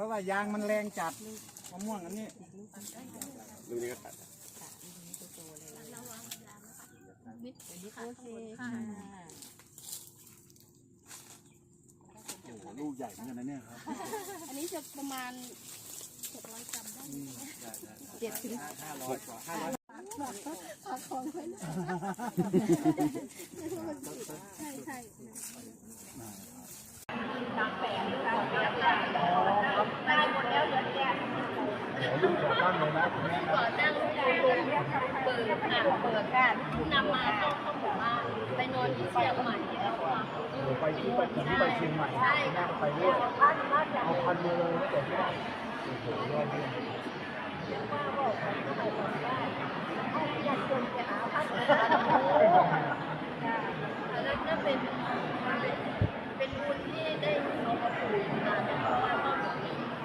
ราะว่ายางมันแรงจัดมะม่วงอันนี้ลูกนี้ก็ตัดโอเคค่ะโอ้โหลูกใหญ่เหมือนกันนะเนี่ยครับอันนี้จะประมาณ600กรัมได้เจ็ดถึงห้าร้อยกว่าห้าร้อยฝากของไว้นะใช่ใช่ กของท่านเลยนะคุณแม่ก่อนนั่งเปิดค่ะเปิดกันนำมาเข้าเข้าหมู่บ้านไปนอนที่เชียงใหม่แล้วก็ไปที่ไปที่ไปเชียงใหม่ใช่ค่ะไปเรื่อยเอาพันมือเลยแต่ว่าโอ้โหยอดเยี่ยมแล้วก็เป็นเป็นบุญที่ได้เอามาปลูกนะเพราะว่าก็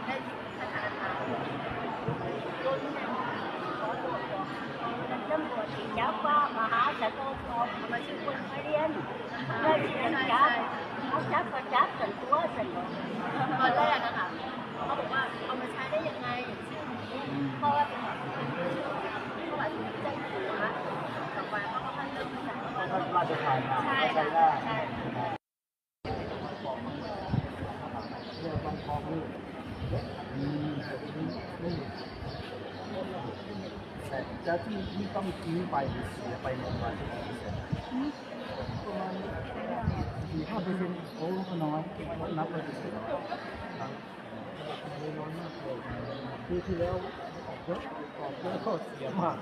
ได้พัฒนาต้นเนี่ยขอตัวขอ ตำรวจที่จับว่ามหาสนุกออกมาชื่อคนมาเรียนเพื่อที่จะจับเขาจับก็จับสันตัวสันตัวตอนแรกอะค่ะเขาบอกว่าเอามาใช้ได้ยังไงชื่อนี้เพราะว่าเป็นเป็นชื่อเขาอาจจะไม่ได้หัวต่อไปเขาก็ให้เริ่มใช้ท่านราชทานมาใช่ค่ะใช่เรื่องบางทองนี่อืมนี่ แต่จะที่ที่ต้องทิ้งไปเสียไปประมาณกี่เปอร์เซ็นต์ประมาณสี่ห้าเปอร์เซ็นต์โอ้ก็น้อยนับเลยครับน้อยมากเลยปีที่แล้วออกเยอะออกเยอะก็เสียมาก